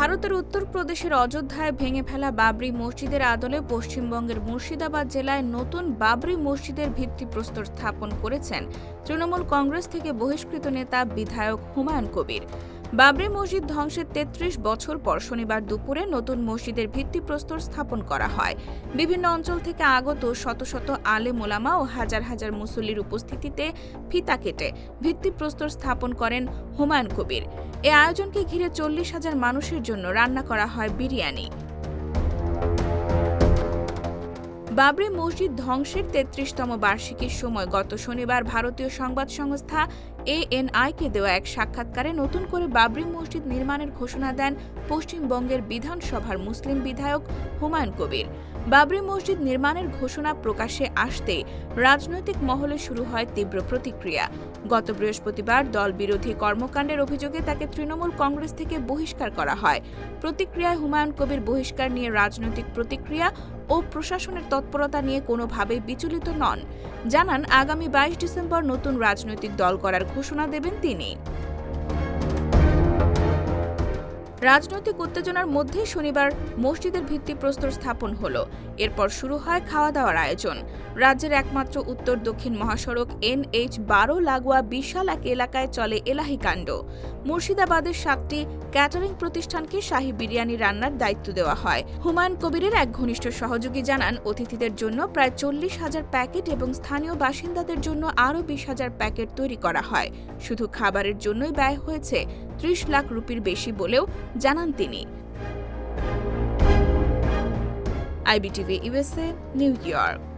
ভারতের উত্তরপ্রদেশের অযোধ্যায় ভেঙে ফেলা বাবরি মসজিদের আদলে পশ্চিমবঙ্গের মুর্শিদাবাদ জেলায় নতুন বাবরি মসজিদের ভিত্তিপ্রস্তর স্থাপন করেছেন তৃণমূল কংগ্রেস থেকে বহিষ্কৃত নেতা বিধায়ক হুমায়ুন কবির। বাবরি মসজিদ ধ্বংসের তেত্রিশ বছর পর শনিবার দুপুরে নতুন মসজিদের ভিত্তিপ্রস্তর স্থাপন করা হয়। বিভিন্ন অঞ্চল থেকে আগত শত শত আলে মোলামা ও হাজার হাজার মুসল্লির উপস্থিতিতে ফিতা কেটে ভিত্তিপ্রস্তর স্থাপন করেন হুমায়ুন কবির। এ আয়োজনকে ঘিরে চল্লিশ হাজার মানুষের জন্য রান্না করা হয় বিরিয়ানি। বাবরি মসজিদ ধ্বংসের তেত্রিশতম বার্ষিকীর সময় গত শনিবার ভারতীয় সংবাদ সংস্থা এএনআইকে দেওয়া এক সাক্ষাৎকারে নতুন করে বাবরি মসজিদ নির্মাণের ঘোষণা দেন পশ্চিমবঙ্গের বিধানসভার মুসলিম বিধায়ক হুমায়ুন কবির। বাবরি মসজিদ নির্মাণের ঘোষণা প্রকাশে আসতে রাজনৈতিক মহলে শুরু হয় তীব্র প্রতিক্রিয়া। গত বৃহস্পতিবার দল বিরোধী কর্মকাণ্ডের অভিযোগে তাকে তৃণমূল কংগ্রেস থেকে বহিষ্কার করা হয়। প্রতিক্রিয়ায় হুমায়ুন কবির বহিষ্কার নিয়ে রাজনৈতিক প্রতিক্রিয়া ও প্রশাসনের তৎপরতা নিয়ে কোনোভাবেই বিচলিত নন। জানান, আগামী বাইশ ডিসেম্বর নতুন রাজনৈতিক দল করার ঘোষণা দেবেন তিনি। রাজনৈতিক উত্তেজনার মধ্যেই শনিবার মসজিদের ভিত্তিপ্রস্তর স্থাপন হলো। এরপর শুরু হয় খাওয়া দাওয়ার আয়োজন। রাজ্যের একমাত্র উত্তর দক্ষিণ মহাসড়ক এনএইচ বারো লাগোয়া বিশাল এক এলাকায় চলে এলাহি কাণ্ড। মুর্শিদাবাদের সাতটি ক্যাটারিং প্রতিষ্ঠানকে শাহী বিরিয়ানি রান্নার দায়িত্ব দেওয়া হয়। হুমায়ুন কবিরের এক ঘনিষ্ঠ সহযোগী জানান, অতিথিদের জন্য প্রায় চল্লিশ হাজার প্যাকেট এবং স্থানীয় বাসিন্দাদের জন্য আরও বিশ হাজার প্যাকেট তৈরি করা হয়। শুধু খাবারের জন্যই ব্যয় হয়েছে ত্রিশ লাখ রুপির বেশি বলেও জানান তিনি। IBTV USA New York.